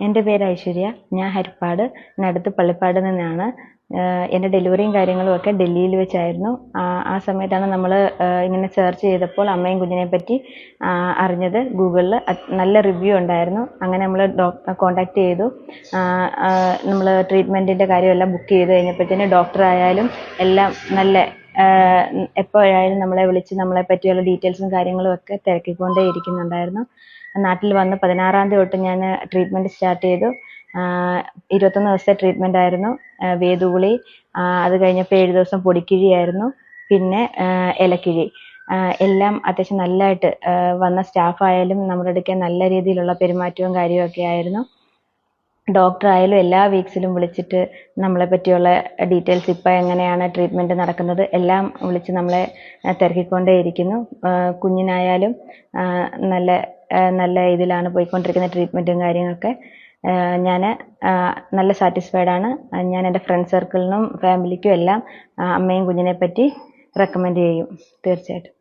എന്റെ പേര് ഐശ്വര്യ. ഞാൻ ഹരിപ്പാട് നടുത്ത് പള്ളിപ്പാട് നിന്നാണ്. എന്റെ ഡെലിവറിയും കാര്യങ്ങളും ഒക്കെ ഡൽഹിയിൽ വെച്ചായിരുന്നു. ആ സമയത്താണ് നമ്മൾ ഇങ്ങനെ സെർച്ച് ചെയ്തപ്പോൾ അമ്മയും കുഞ്ഞിനെ പറ്റി അറിഞ്ഞത്. ഗൂഗിളിൽ നല്ല റിവ്യൂ ഉണ്ടായിരുന്നു. അങ്ങനെ നമ്മൾ കോണ്ടാക്ട് ചെയ്തു. നമ്മൾ ട്രീറ്റ്മെന്റിന്റെ കാര്യമെല്ലാം ബുക്ക് ചെയ്ത് കഴിഞ്ഞപ്പോഴത്തേന് ഡോക്ടറായാലും എല്ലാം നല്ല എപ്പോഴായാലും നമ്മളെ വിളിച്ച് നമ്മളെ പറ്റിയുള്ള ഡീറ്റെയിൽസും കാര്യങ്ങളും ഒക്കെ തിരക്കിക്കൊണ്ടേ ഇരിക്കുന്നുണ്ടായിരുന്നു. നാട്ടിൽ വന്ന് പതിനാറാം തീയതി തൊട്ട് ഞാൻ ട്രീറ്റ്മെന്റ് സ്റ്റാർട്ട് ചെയ്തു. ഇരുപത്തൊന്ന് ദിവസത്തെ ട്രീറ്റ്മെന്റ് ആയിരുന്നു. വേദുകുളി അത് കഴിഞ്ഞപ്പോൾ ഏഴ് ദിവസം പൊടിക്കിഴിയായിരുന്നു പിന്നെ ഇലക്കിഴി എല്ലാം അത്യാവശ്യം നല്ലതായിട്ട് വന്ന സ്റ്റാഫ് ആയാലും നമ്മുടെ അടുക്കെ നല്ല രീതിയിലുള്ള പെരുമാറ്റവും കാര്യവും ഒക്കെ ആയിരുന്നു. ഡോക്ടർ ആയാലും എല്ലാ വീക്സിലും വിളിച്ചിട്ട് നമ്മളെ പറ്റിയുള്ള ഡീറ്റെയിൽസ് ഇപ്പം എങ്ങനെയാണ് ട്രീറ്റ്മെന്റ് നടക്കുന്നത് എല്ലാം വിളിച്ച് നമ്മളെ ആ, തിരക്കിക്കൊണ്ടേ ഇരിക്കുന്നു. കുഞ്ഞിനായാലും നല്ല നല്ല ഇതിലാണ് പോയിക്കൊണ്ടിരിക്കുന്ന ട്രീറ്റ്മെന്റും കാര്യങ്ങളൊക്കെ. ഞാൻ നല്ല സാറ്റിസ്ഫൈഡ് ആണ്. ഞാൻ എന്റെ ഫ്രണ്ട് സർക്കിളിനും ഫാമിലിക്കും എല്ലാം അമ്മയും കുഞ്ഞിനെ പറ്റി റെക്കമെൻഡ് ചെയ്യും. തീർച്ചയായിട്ടും.